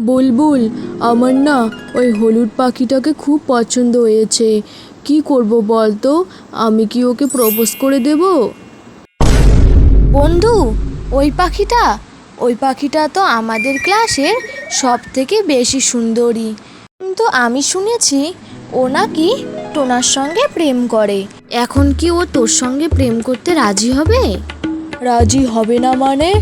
বুলবুল আমার না ওই হলুদ পাখিটাকে খুব পছন্দ হয়েছে। কি করব বল তো? আমি কি ওকে প্রপোজ করে দেব? বন্ধু, ওই পাখিটা? ওই পাখিটা তো আমাদের ক্লাসের সব থেকে বেশি সুন্দরী। কিন্তু আমি শুনেছি ও নাকি টোনার সঙ্গে প্রেম করে। এখন কি ও তোর সঙ্গে প্রেম করতে রাজি হবে? রাজি হবে না মানে?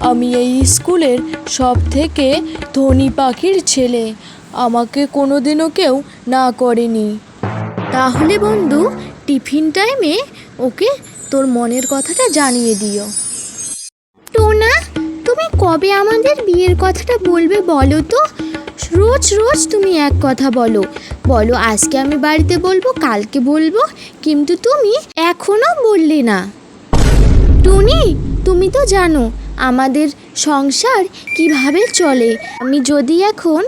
আমি এই স্কুলের সব থেকে ধনী পাখির ছেলে। আমাকে কোনোদিনও কেউ না করেনি। তাহলে বন্ধু, টিফিন টাইমে ওকে তোর মনের কথাটা জানিয়ে দিও। টোনা, তুমি কবে আমাদের বিয়ের কথাটা বলবে বলো তো? রোজ রোজ তুমি এক কথা বলো। বলো, আজকে আমি বাড়িতে বলব, কালকে বলব, কিন্তু তুমি এখনও বললে না। টুনি, তুমি তো জানো আমাদের সংসার কীভাবে চলে? আমি যদি এখন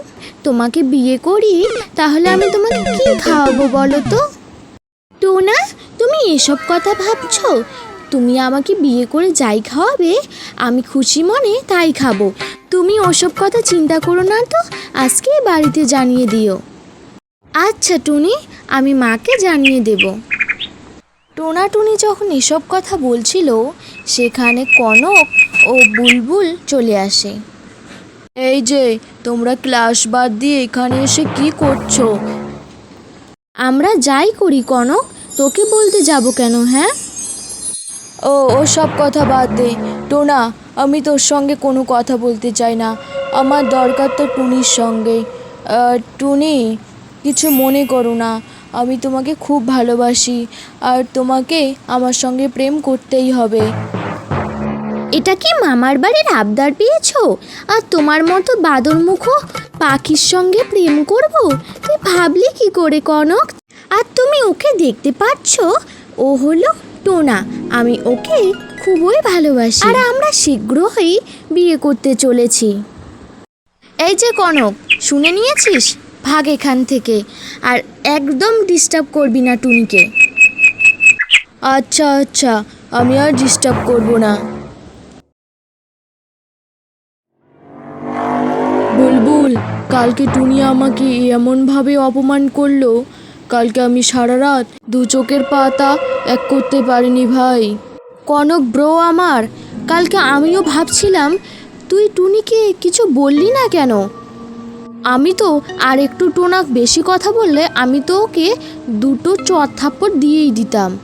তোমাকে বিয়ে করি, তাহলে আমি তোমাকে কি খাওয়াবো বলো তো? টোনা, তুমি এসব কথা ভাবছ? তুমি আমাকে বিয়ে করে যাই খাওয়াবে? আমি খুশি মনে তাই খাব। তুমি ওসব কথা চিন্তা করো না তো আজকেই বাড়িতে জানিয়ে দিও। আচ্ছা টুনি, আমি মাকে জানিয়ে দেব। টোনা টুনি যখন এসব কথা বলছিল, সেখানে কনক ও বুলবুল চলে আসে। এই যে, তোমরা ক্লাস বাদ দিয়ে এখানে এসে কি করছ? আমরা যাই করি, কনক। তোকে বলতে যাব কেন হ্যাঁ? ও ও সব কথা বাদ দে। টোনা, আমি তোর সঙ্গে কোনো কথা বলতে চাই না। আমার দরকার তো টুনির সঙ্গে। টুনি, কিছু মনে করো না। আমি তোমাকে খুব ভালোবাসি আর তোমাকে আমার সঙ্গে প্রেম করতেই হবে। এটা কি মামার বাড়ির আবদার পেয়েছ? আর তোমার মতো বাদরমুখ পাখির সঙ্গে প্রেম করব? তুই ভাবলি কি করে কনক? আর তুমি ওকে দেখতে পাচ্ছ? ও হলো টোনা। আমি ওকে খুবই ভালোবাসি। আর আমরা শীঘ্রই বিয়ে করতে চলেছি। এই যে কনক শুনে নিয়েছিস? ভাগ এখান থেকে। আর একদম ডিস্টার্ব করবি না টুনিকে। আচ্ছা আচ্ছা আমি আর ডিস্টার্ব করব না। বুলবুল, কালকে টুনি আমাকে এমনভাবে অপমান করল, কালকে আমি সারা রাত দু চোখের পাতা এক করতে পারিনি ভাই। কনক ব্রো আমার, কালকে আমিও ভাবছিলাম, তুই টুনিকে কিছু বললি না কেন? আমি তো আর একটু টোনাক বেশি কথা বললে আমি তো ওকে দুটো চর থাপ্পড় দিয়েই দিতাম।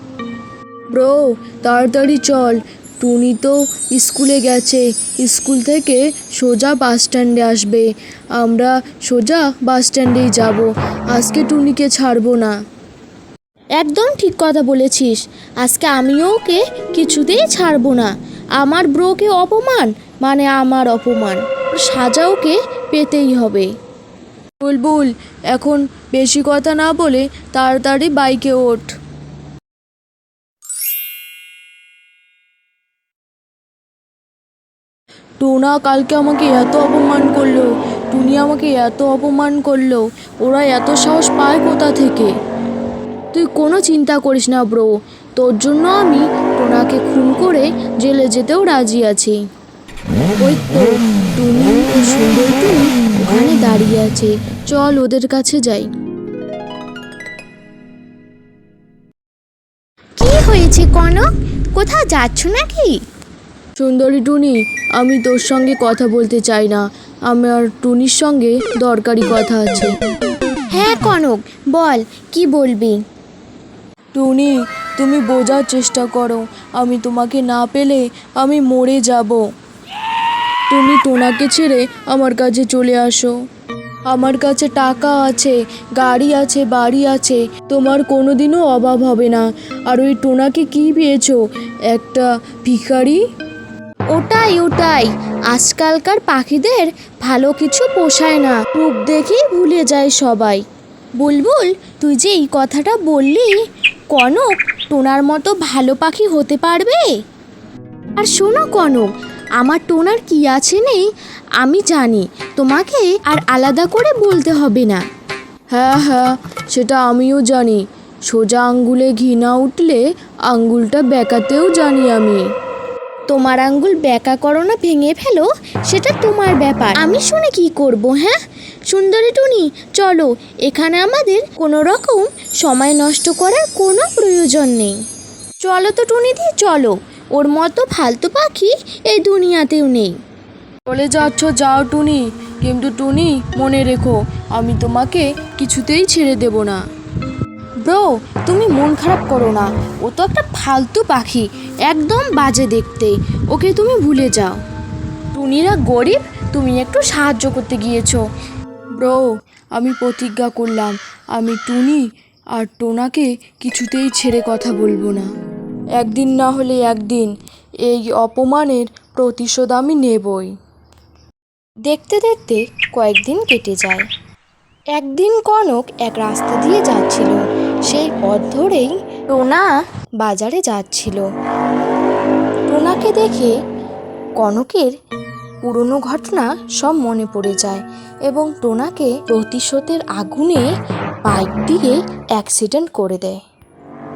ব্রো, তাড়াতাড়ি চল। টুনি তো স্কুলে গেছে। স্কুল থেকে সোজা বাস স্ট্যান্ডে আসবে। আমরা সোজা বাস স্ট্যান্ডেই যাব। আজকে টুনিকে ছাড়বো না। একদম ঠিক কথা বলেছিস। আজকে আমিও ওকে কিছুতেই ছাড়বো না। আমার ব্রোকে অপমান? মানে আমার অপমান। সাজা ওকে পেতেই হবে। বুলবুল, এখন বেশি কথা না বলে তাড়াতাড়ি বাইকে ওঠ। টোনা কালকে আমাকে এত অপমান করল, টুনি আমাকে এত অপমান করল, ওরা এত সাহস পায় কোথা থেকে? তুই কোনো চিন্তা করিস না ব্রো, তোর জন্য আমি টোনাকে খুন করে জেলে যেতেও রাজি আছি। ওই তো টুনি সুন্দর টুনি ওখানে দাঁড়িয়ে আছে। চল ওদের কাছে যাই। কি হয়েছে কনক? কোথাও যাচ্ছ নাকি? সুন্দরী টুনি আমি তোর সঙ্গে কথা বলতে চাই না। আমার টুনির সঙ্গে দরকারি কথা আছে। হ্যাঁ কনক বল কি বলবি? টুনি তুমি বোঝার চেষ্টা করো। আমি তোমাকে না পেলে আমি মরে যাব। তুমি টোনাকে ছেড়ে আমার কাছে চলে আসো। আমার কাছে টাকা আছে, গাড়ি আছে, বাড়ি আছে, তোমার কোনোদিনও অভাব হবে না। আর ওই টোনাকে কি পেয়েছ? একটা ভিখারি? ওটাই ওটাই। আজকালকার পাখিদের ভালো কিছু পোষায় না। রূপ দেখেই ভুলে যায় সবাই। বুলবুল, তুই যে এই কথাটা বললি, কনক, টোনার মতো ভালো পাখি হতে পারবে? আর শোনো কনক আমার টোনার কি আছে নেই? আমি জানি, তোমাকে আর আলাদা করে বলতে হবে না। হ্যাঁ হ্যাঁ সেটা আমিও জানি। সোজা আঙ্গুলে ঘি না উঠলে আঙ্গুলটা বেঁকাতেও জানি আমি। তোমার আঙ্গুল ব্যাকা করো না, ভেঙে ফেলো, সেটা তোমার ব্যাপার। আমি শুনে কি করব হ্যাঁ? সুন্দরী টুনি, চলো, এখানে আমাদের কোনো রকম সময় নষ্ট করার কোনো প্রয়োজন নেই। চলো তো টুনি দি, চলো। ওর মতো ফালতু পাখি এই দুনিয়াতেও নেই। চলে যাচ্ছ, যাও টুনি। কিন্তু টুনি, মনে রেখো, আমি তোমাকে কিছুতেই ছেড়ে দেব না। ব্রো, তুমি মন খারাপ করো না। ও তো একটা ফালতু পাখি, একদম বাজে দেখতে। ওকে তুমি ভুলে যাও। টুনিরা গরিব, তুমি একটু সাহায্য করতে গিয়েছো। ব্রো, আমি প্রতিজ্ঞা করলাম, আমি টুনি আর টোনাকে কিছুতেই ছেড়ে কথা বলব না। একদিন না হলে একদিন এই অপমানের প্রতিশোধ আমি নেবই। দেখতে দেখতে কয়েকদিন কেটে যায়। একদিন কনক এক রাস্তা দিয়ে যাচ্ছিল, সেই পথ ধরেই টোনা বাজারে যাচ্ছিল। টোনাকে দেখে কনকের পুরনো ঘটনা সব মনে পড়ে যায় এবং টোনাকে প্রতিশোধের আগুনে বাইক দিয়ে অ্যাক্সিডেন্ট করে দেয়।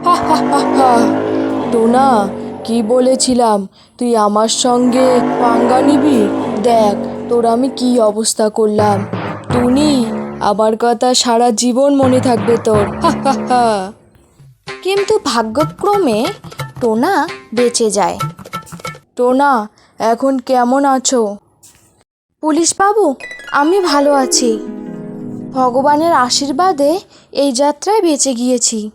হা হা হা হা। টোনা কি বলেছিলাম? তুই আমার সঙ্গে পাঙ্গা নিবি? দেখ তোর আমি কি অবস্থা করলাম। টুনি আমার কথা সারা জীবন মনে থাকবে তোর। কিন্তু ভাগ্যক্রমে টোনা বেঁচে যায়। টোনা এখন কেমন আছো? পুলিশ বাবু আমি ভালো আছি। ভগবানের আশীর্বাদে এই যাত্রায় বেঁচে গিয়েছি।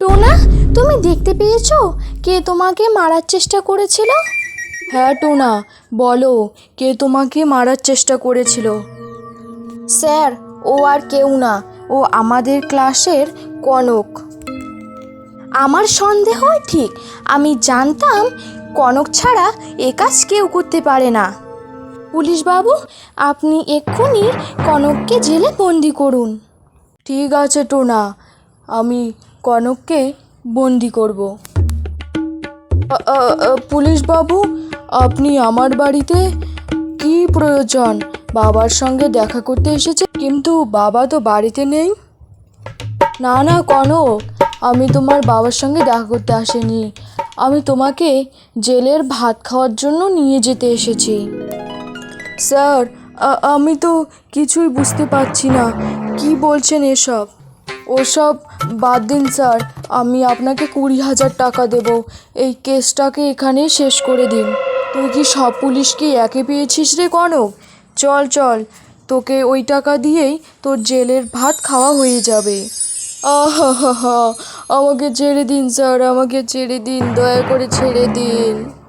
টোনা তুমি দেখতে পেয়েছ কে তোমাকে মারার চেষ্টা করেছিল? হ্যাঁ টোনা বলো কে তোমাকে মারার চেষ্টা করেছিল? স্যার ও আর কেউ না ও আমাদের ক্লাসের কনক। আমার সন্দেহ ঠিক আমি জানতাম কনক ছাড়া এ কাজ কেউ করতে পারে না। পুলিশ বাবু আপনি এক্ষুনি কনককে জেলে বন্দি করুন। ঠিক আছে টোনা আমি কনককে বন্দি করব। পুলিশ বাবু আপনি আমার বাড়িতে কি প্রয়োজন? বাবার সঙ্গে দেখা করতে এসেছে, কিন্তু বাবা তো বাড়িতে নেই। না না, কনক, আমি তোমার বাবার সঙ্গে দেখা করতে আসিনি। আমি তোমাকে জেলের ভাত খাওয়ার জন্য নিয়ে যেতে এসেছি। স্যার আমি তো কিছুই বুঝতে পারছি না। কি বলছেন এসব? ওসব বাদ দিন, স্যার। আমি আপনাকে কুড়ি হাজার টাকা দেব। এই কেসটাকে এখানে শেষ করে দিন। তুই কি সব পুলিশকে একে পেয়েছিস রে কনক? চল চল। তোকে ওই টাকা দিয়েই তোর জেলের ভাত খাওয়া হয়ে যাবে। আহা হা আমাকে ছেড়ে দিন, স্যার। আমাকে ছেড়ে দিন। দয়া করে ছেড়ে দিন।